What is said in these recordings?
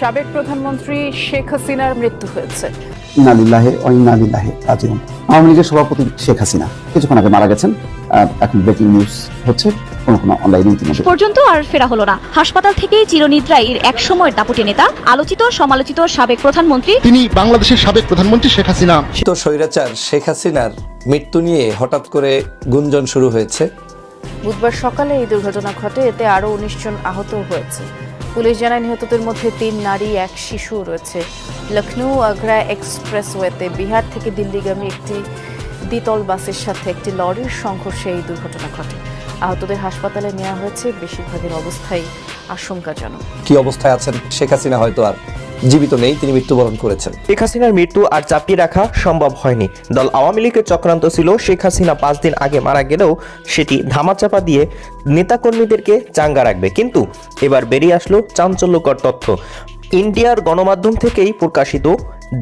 সাবেক প্রধানমন্ত্রী শেখ হাসিনার মৃত্যু হয়েছে। ইনালিল্লাহে অইনালিল্লাহে রাজিউন। আওয়ামী লীগের সভাপতি শেখ হাসিনা কিছুক্ষণ আগে মারা গেছেন। এখন ব্রেকিং নিউজ হচ্ছে কোন কোন অনলাইনে ইতিমধ্যে। পর্যন্ত আর ফেরা হলো না। হাসপাতাল থেকেই চিরনিদ্রায় এক সময়ের দাপুটে নেতা আলোচিত সমালোচিত সাবেক প্রধানমন্ত্রী। তিনি বাংলাদেশের সাবেক প্রধানমন্ত্রী শেখ হাসিনা। তো স্বৈরাচার শেখ হাসিনার মৃত্যু নিয়ে হঠাৎ করে গুঞ্জন শুরু হয়েছে। বুধবার সকালে এই দুর্ঘটনা ঘটে এতে আরও উনিশ জন আহত হয়েছে। পুলিশ জানায়, নিহতদের মধ্যে তিন নারী, এক শিশু রয়েছে। লখনৌ আগ্রা এক্সপ্রেসওয়েতে বিহার থেকে দিল্লিগামী একটি দ্বিতল বাসের সাথে একটি লরির সংঘর্ষে এই দুর্ঘটনা ঘটে। আহতদের হাসপাতালে নেওয়া হয়েছে, বেশিরভাগের অবস্থাই আশঙ্কাজনক। কি অবস্থায় আছেন? শেখ হাসিনা হয়তো আর জীবিত নেই, তিনি মৃত্যুবরণ করেছেন। শেখ হাসিনার মৃত্যু আর চাপিয়ে রাখা সম্ভব হয়নি। দল আওয়ামী লীগের চক্রান্ত ছিল, শেখ হাসিনা পাঁচ দিন আগে মারা গেলেও সেটি ধামাচাপা দিয়ে নেতাকর্মীদেরকে চাঙ্গা রাখবে। কিন্তু এবার বেরিয়ে আসলো চাঞ্চল্যকর তথ্য। ইন্ডিয়ার গণমাধ্যম থেকেই প্রকাশিত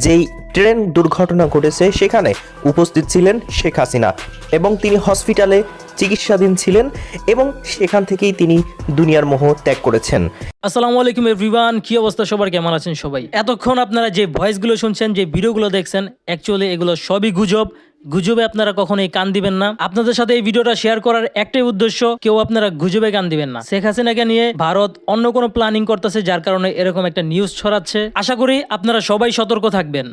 যেই ট্রেন দুর্ঘটনা ঘটেছে, সেখানে উপস্থিত ছিলেন শেখ হাসিনা এবং তিনি হসপিটালে চিকিৎসাধীন ছিলেন এবং সেখান থেকেই তিনি দুনিয়ার মোহ ত্যাগ করেছেন। আসসালামু আলাইকুম এভরিওয়ান কি অবস্থা সবার? কেমন আছেন সবাই? এতক্ষণ আপনারা যে ভয়েসগুলো শুনছেন, যে ভিডিওগুলো দেখছেন অ্যাকচুয়ালি এগুলো সবই গুজব। গুজবে আপনারা কখনোই কান দিবেন না। আপনাদের সাথে এই ভিডিওটা শেয়ার করার একটাই উদ্দেশ্য, কেউ আপনারা গুজবে কান দিবেন না। শেখ হাসিনাকে নিয়ে ভারত অন্য কোনো প্ল্যানিং করতেছে, যার কারণে এরকম একটা নিউজ ছড়াচ্ছে। আশা করি আপনারা সবাই সতর্ক থাকবেন।